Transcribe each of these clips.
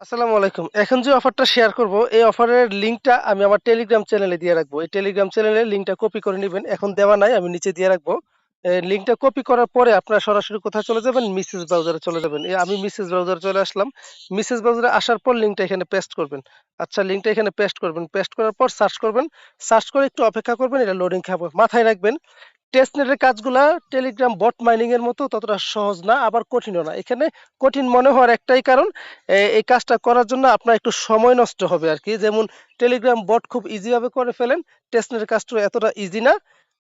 আসসালামু আলাইকুম। এখন যে অফারটা শেয়ার করব, এই অফারের লিঙ্কটা আমি আমার টেলিগ্রাম চ্যানেলে দিয়ে রাখব। এই টেলিগ্রাম চ্যানেলের লিঙ্কটা কপি করে নিবেন। এখন দেওয়া নাই, আমি নিচে দিয়ে রাখব। লিঙ্কটা কপি করার পরে আপনারা সরাসরি কোথায় চলে যাবেন? মিসেস ব্রাউজারে চলে যাবেন। আমি মিসেস ব্রাউজারে চলে আসলাম। মিসেস ব্রাউজারে আসার পর লিঙ্কটা এখানে পেস্ট করবেন। আচ্ছা লিঙ্কটা এখানে পেস্ট করবেন। পেস্ট করার পর সার্চ করবেন। সার্চ করে একটু অপেক্ষা করবেন, এটা লোডিং খাবে। মাথায় রাখবেন টেস্টনেটের কাজগুলা টেলিগ্রাম বট মাইনিং এর মতো ততটা সহজ না আবার কঠিনও না। এখানে কঠিন মনে হওয়ার একটাই কারণ এই কাজটা করার জন্য আপনার একটু সময় নষ্ট হবে আরকি। যেমন টেলিগ্রাম বট খুব ইজি ভাবে করে ফেলেন। টেস্টনেটের কাজটা এতটা ইজি না।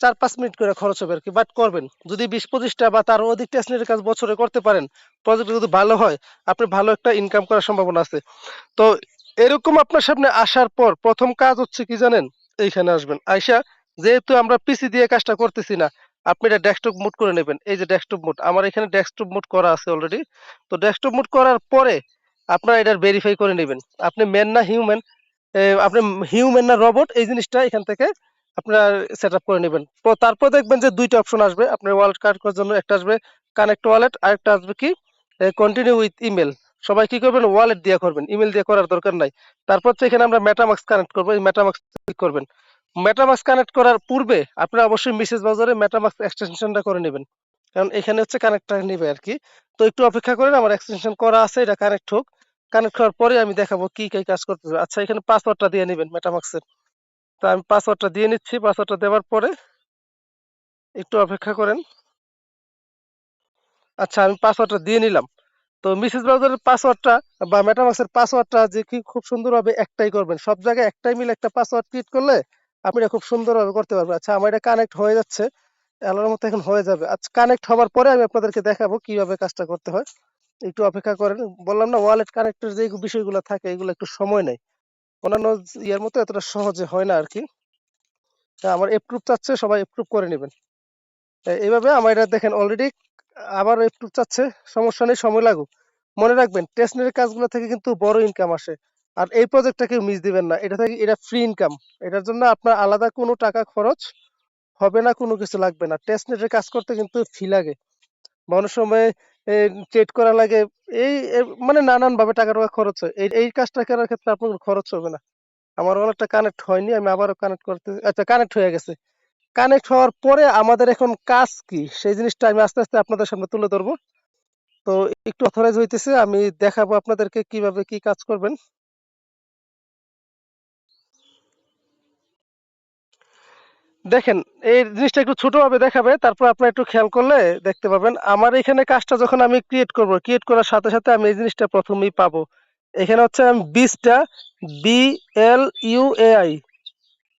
৪-৫ মিনিট করে খরচ হবে আর কি বাট করবেন। যদি ২০-২৫ টা বা তার অধিক টেস্টনেটের কাজ বছরে করতে পারেন, প্রজেক্ট যদি ভালো হয়, আপনি ভালো একটা ইনকাম করার সম্ভাবনা আছে। তো এরকম আপনার সামনে আসার পর প্রথম কাজ হচ্ছে কি জানেন? এইখানে আসবেন। আইসা যেহেতু আমরা পিসি দিয়ে কাজটা করতেছি না, আপনি এটা ডেস্কটপ মুড করে নেবেন। এই যে ডেস্কটপ মুড, আমার এখানে ডেস্কটপ মুড করা আছে অলরেডি। তো ডেস্কটপ মুড করার পরে আপনারা এটার ভেরিফাই করে নিবেন। আপনি ম্যান না হিউম্যান, আপনি হিউম্যান না রোবট এই জিনিসটা এখান থেকে আপনার সেটআপ করে নিবেন। তো তারপর দেখবেন যে দুইটা অপশন আসবে। আপনার ওয়ালেট কানেক্ট করার জন্য একটা আসবে কানেক্ট ওয়ালেট, আরেকটা আসবে কি কন্টিনিউ উইথ ইমেল সবাই কি করবেন? ওয়ালেট দিয়ে করবেন। ইমেল দিয়ে করার দরকার নাই। তারপর হচ্ছে এখানে আমরা মেটামাস্ক কানেক্ট করব এই মেটামাস্ক ক্লিক করবেন। মেটামাস্ক কানেক্ট করার পূর্বে আপনারা অবশ্যই মেসেজ ব্রাউজারে মেটামাস্ক এক্সটেনশনটা করে নেবেন কারণ এখানে হচ্ছে কানেক্টটা নিবে আরকি। তো একটু অপেক্ষা করেন আমার এক্সটেনশন করা আছে এটা কানেক্ট হোক। কানেক্ট হওয়ার পরে আমি দেখাবো কি, কি কাজ করতে হবে। আচ্ছা এখানে পাসওয়ার্ডটা দিয়ে নিবেন মেটামাস্কের। তো আমি পাসওয়ার্ডটা দিয়ে নিচ্ছি। পাসওয়ার্ডটা দেওয়ার পরে একটু অপেক্ষা করেন। আচ্ছা আমি পাসওয়ার্ডটা দিয়ে নিলাম। তো মিসেস ব্রাউজারের পাসওয়ার্ডটা বা মেটামাস্কের পাসওয়ার্ডটা যে কি খুব সুন্দরভাবে একটাই করবেন। সব জায়গায় একটাই মিলে একটা পাসওয়ার্ড ক্রিয়েট করলে আপনি এটা খুব সুন্দরভাবে করতে পারবেন। আচ্ছা আমার এটা কানেক্ট হয়ে যাচ্ছে। আল্লাহর মতো এখন হয়ে যাবে। আচ্ছা কানেক্ট হবার পরে আমি আপনাদেরকে দেখাবো কীভাবে কাজটা করতে হয়। একটু অপেক্ষা করেন। বললাম না ওয়ালেট কানেক্টের যে বিষয়গুলো থাকে, এগুলো একটু সময় নেয়। অন্যান্য ইয়ার মতো এতটা সহজে হয় না আরকি। তা আমার এপ্রুভ চাচ্ছে, সবাই এপ্রুভ করে নেবেন এইভাবে আমার এটা দেখেন অলরেডি আবার এপ্রুভ চাচ্ছে। সমস্যা নেই, সময় লাগুক। মনে রাখবেন টেস্টনেটের কাজগুলো থেকে কিন্তু বড় ইনকাম আসে। আর এই প্রজেক্টটা কেউ মিস দিবেন না। এটা থেকে এটা ফ্রি ইনকাম। এটার জন্য আপনার আলাদা কোনো টাকা খরচ হবে না, কোনো কিছু লাগবে না। টেস্টনেটের কাজ করতে কিন্তু ফি লাগে। অনেক সময় ট্রেড করা লাগে। এই মানে নানানভাবে টাকা-টুকা খরচ হয়। এই এই কাজটা করার ক্ষেত্রে আপনার খরচ হবে না। আমার ওয়ালেটটা কানেক্ট হয়নি। আমি আবারও কানেক্ট করতে আচ্ছা কানেক্ট হয়ে গেছে। কানেক্ট হওয়ার পরে আমাদের এখন কাজ কি? সেই জিনিসটা আমি আস্তে, আস্তে আপনাদের সামনে তুলে ধরবো। তো একটু অথরাইজ হইতেছে। আমি দেখাবো আপনাদেরকে কীভাবে কি কাজ করবেন। দেখেন এই জিনিসটা একটু ছোটভাবে দেখাবে। তারপর আপনারা একটু খেয়াল করলে দেখতে পাবেন। আমার এখানে কাজটা যখন আমি ক্রিয়েট করব, ক্রিয়েট করার সাথে, সাথে আমি এই জিনিসটা ১ম এই পাবো। এখানে হচ্ছে আমি ২০ টা BLUAI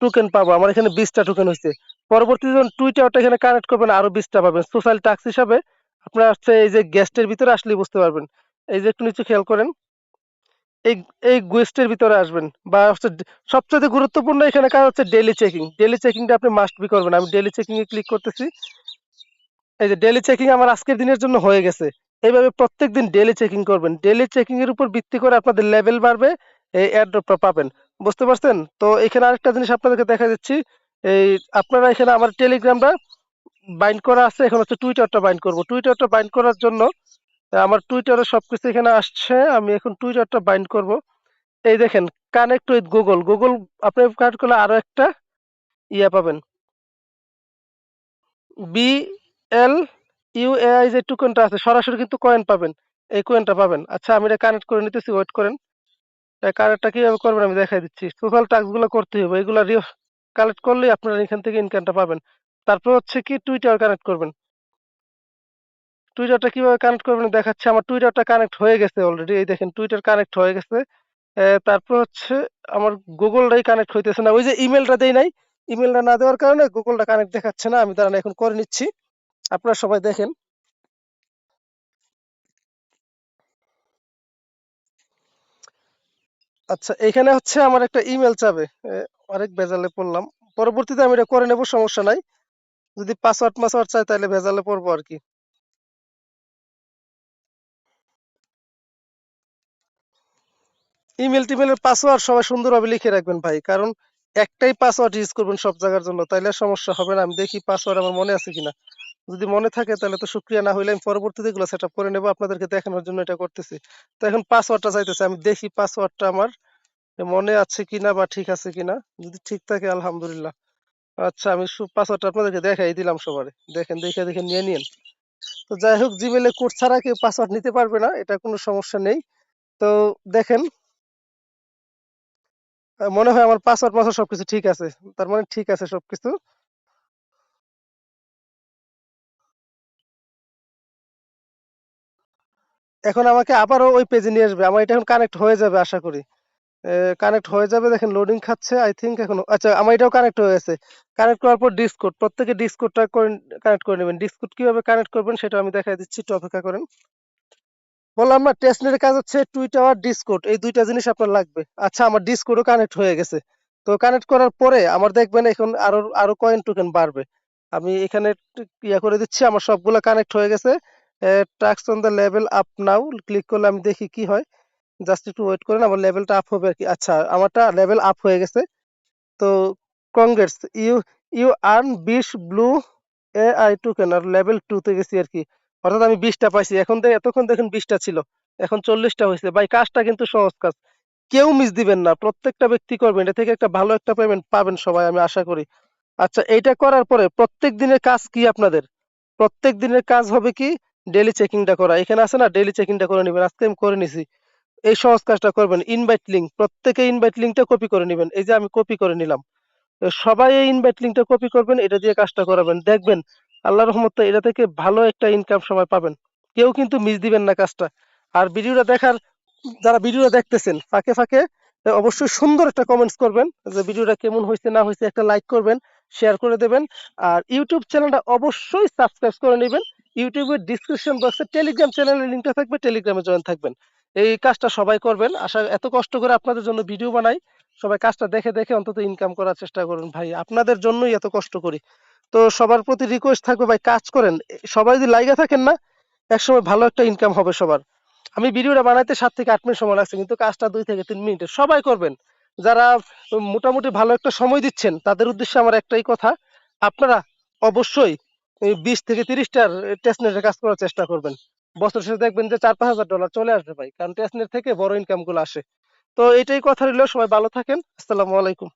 টোকেন পাবো। আমার এখানে ২০ টা টোকেন হইছে। পরবর্তীতে যখন টুইটারটা এখানে কানেক্ট করবেন আরও ২০ টা পাবেন। সোশ্যাল টাস্ক হিসাবে আপনার হচ্ছে এই যে গেস্টের ভিতরে আসলেই বুঝতে পারবেন। এই যে একটু নিচে খেয়াল করেন। এই এই গুয়েস্টের ভিতরে আসবেন বা হচ্ছে ডে সবচাইতে গুরুত্বপূর্ণ এখানে কাজ হচ্ছে ডেইলি চেকিং। ডেইলি চেকিংটা আপনি মাস্ট বি করবেন। আমি চেকিং এ ক্লিক করতেছি। এই যে ডেইলি চেকিং আমার আজকের দিনের জন্য হয়ে গেছে। এইভাবে প্রত্যেকদিন ডেইলি চেকিং করবেন। ডেইলি চেকিং এর উপর ভিত্তি করে আপনাদের লেভেল বাড়বে, এই এয়ারড্রপটা পাবেন। বুঝতে পারছেন? তো এখানে আরেকটা জিনিস আপনাদেরকে দেখা দিচ্ছি। এই আপনারা এখানে আমার টেলিগ্রামটা বাইন্ড করা আছে। এখন হচ্ছে টুইটারটা বাইন্ড করব। টুইটারটা বাইন্ড করার জন্য আমার টুইটারে সবকিছু এখানে আসছে। আমি এখন টুইটারটা বাইন্ড করব। এই দেখেন কানেক্ট উইথ গুগল। গুগল আপনি কানেক্ট করলে আরও একটা ইয়া পাবেন। BLUAI যে টুকনটা আছে, সরাসরি কিন্তু কয়েন পাবেন। এই কয়েনটা পাবেন। আচ্ছা আমি এটা কানেক্ট করে নিতেছি ওয়েট করেন। কানেক্টটা কীভাবে করবেন আমি দেখাই দিচ্ছি। সোশ্যাল টাস্কগুলো করতে হবে। এগুলা কালেক্ট করলেই আপনারা এখান থেকে ইনকামটা পাবেন। তারপর হচ্ছে কি টুইটার কানেক্ট করবেন। টুইটারটা কীভাবে কানেক্ট করবেন দেখাচ্ছে, আমার টুইটারটা কানেক্ট হয়ে গেছে অলরেডি। এই দেখেন টুইটার কানেক্ট হয়ে গেছে। তারপর হচ্ছে আমার গুগলটাই কানেক্ট হইতেছে না। ওই যে ইমেইলটা দেই নাই? ইমেইলটা না দেওয়ার কারণে গুগলটা কানেক্ট দেখাচ্ছে না। আমি দাঁড়ান, এখন করে নিচ্ছি। আপনারা সবাই দেখেন। আচ্ছা এখানে হচ্ছে আমার একটা ইমেল চাবে। অনেক ভেজালে পড়লাম। পরবর্তীতে আমি এটা করে নেব, সমস্যা নাই। যদি পাসওয়ার্ড-মাসওয়ার্ড চাই তাহলে ভেজালে পড়ব আরকি। ইমেইল-টিমেইলের পাসওয়ার্ড সবাই সুন্দরভাবে লিখে রাখবেন ভাই। কারণ একটাই পাসওয়ার্ড ইউজ করবেন সব জায়গার জন্য। তাইলে সমস্যা হবে না। আমি দেখি পাসওয়ার্ড আমার মনে আছে কিনা। যদি মনে থাকে তাহলে তো শুকরিয়া, না হইলে আমি পরবর্তীতে এগুলো সেটআপ করে নেব, আপনাদেরকে দেখানোর জন্য এটা করতেছি তো এখন পাসওয়ার্ডটা চাইতেছে আমি দেখি পাসওয়ার্ডটা আমার মনে আছে কিনা বা ঠিক আছে কিনা যদি ঠিক থাকে, আলহামদুলিল্লাহ আচ্ছা আমি পাসওয়ার্ডটা আপনাদেরকে দেখাই দিলাম সবারে দেখেন, দেখে দেখে নিয়ে নিন তো যাই হোক জিমেলে কোড ছাড়া কেউ পাসওয়ার্ড নিতে পারবে না, এটা কোনো সমস্যা নেই তো দেখেন মনে হয় আমার পাসওয়ার্ড মাসওয়ার্ড সবকিছু ঠিক আছে। তার মানে ঠিক আছে সবকিছু। এখন আমাকে আবারও ওই পেজে নিয়ে আসবে। আমার এটা এখন কানেক্ট হয়ে যাবে আশা করি। কানেক্ট হয়ে যাবে, দেখেন লোডিং খাচ্ছে আই থিংক এখন আচ্ছা আমার এটাও কানেক্ট হয়ে গেছে। কানেক্ট করার পর ডিসকোড প্রত্যেকে ডিসকোডটা কানেক্ট করে নেবেন। ডিসকোড কীভাবে কানেক্ট করবেন সেটা আমি দেখাই দিচ্ছি, একটু অপেক্ষা করেন। বললাম না টেস্টনেটের কাজ হচ্ছে টুইটার আর ডিসকোড এই দুইটা জিনিস আপনার লাগবে। আচ্ছা আমার ডিসকোডও কানেক্ট হয়ে গেছে। তো কানেক্ট করার পরে আমার দেখবেন এখন আরও আরও কয়েন টোকেন বাড়বে। আমি এখানে ইয়া করে দিচ্ছি, আমার সবগুলো কানেক্ট হয়ে গেছে। Task on the level up now click করলে আমি দেখি কি হয়। জাস্ট একটু ওয়েট করেন, আমার লেভেলটা আপ হবে আর কি। আচ্ছা আমারটা লেভেল আপ হয়ে গেছে। তো কংগ্রেস ইউ ইউ আর্ন বিশ ব্লু এ আই টোকেন আর লেভেল টু তে গেছি আর কি। অর্থাৎ আমি বিশটা পাইছি। এখন এতক্ষণ দেখেন বিশটা ছিল। এখন চল্লিশটা হয়েছে। ভাই, কাজটা কিন্তু সহজ কাজ। কেউ মিস দিবেন না। প্রত্যেকটা ব্যক্তি করবেন। এটা থেকে একটা ভালো একটা পেমেন্ট পাবেন সবাই, আমি আশা করি। আচ্ছা এইটা করার পরে প্রত্যেক দিনের কাজ কি আপনাদের? প্রত্যেক দিনের কাজ হবে কি? ডেলি চেকিংটা করা। এখানে আছে না ডেলি চেকিংটা করে নেবেন। আজকে আমি করে নিছি। এই সহজ কাজটা করবেন। ইনভাইট লিঙ্ক প্রত্যেকে ইনভাইট লিঙ্কটা কপি করে নেবেন। এই যে আমি কপি করে নিলাম। সবাই এই ইনভাইট লিঙ্কটা কপি করবেন। এটা দিয়ে কাজটা করাবেন। দেখবেন আল্লাহ রহমতে এটা থেকে ভালো একটা ইনকাম সময় পাবেন। কেউ কিন্তু মিস দিবেন না কাজটা। আর ভিডিওটা দেখার, যারা ভিডিওটা দেখতেছেন, ফাঁকে ফাঁকে অবশ্যই সুন্দর একটা কমেন্টস করবেন, যে ভিডিওটা কেমন হয়েছে, না হয়েছে, একটা লাইক করবেন শেয়ার করে দেবেন। আর ইউটিউব চ্যানেলটা অবশ্যই সাবস্ক্রাইব করে নেবেন। ইউটিউবের ডিসক্রিপশন বক্সে টেলিগ্রাম চ্যানেলের লিঙ্কটা থাকবে টেলিগ্রামে জয়েন থাকবেন। এই কাজটা সবাই করবেন। আশা, এত কষ্ট করে আপনাদের জন্য ভিডিও বানাই। সবাই কাজটা দেখে দেখে অন্তত ইনকাম করার চেষ্টা করুন ভাই। আপনাদের জন্যই এত কষ্ট করি। তো সবার প্রতি রিকোয়েস্ট থাকবে ভাই, কাজ করেন। সবাই যদি লাইগা থাকেন না, একসময় ভালো একটা ইনকাম হবে সবার। আমি ভিডিওটা বানাইতে সাত থেকে আট মিনিট সময় লাগছে, কিন্তু কাজটা দুই থেকে তিন মিনিটে। সবাই করবেন। যারা মোটামুটি ভালো একটা সময় দিচ্ছেন, তাদের উদ্দেশ্যে আমার একটাই কথা, আপনারা অবশ্যই বিশ থেকে তিরিশটার টেস্টনেটের কাজ করার চেষ্টা করবেন। বছর শেষে দেখবেন যে চার পাঁচ হাজার ডলার চলে আসবে ভাই, কারণ টেস্টনেট থেকে বড় ইনকামগুলো আসে। তো এটাই কথা রইল, সবাই ভালো থাকেন। আসসালামু আলাইকুম।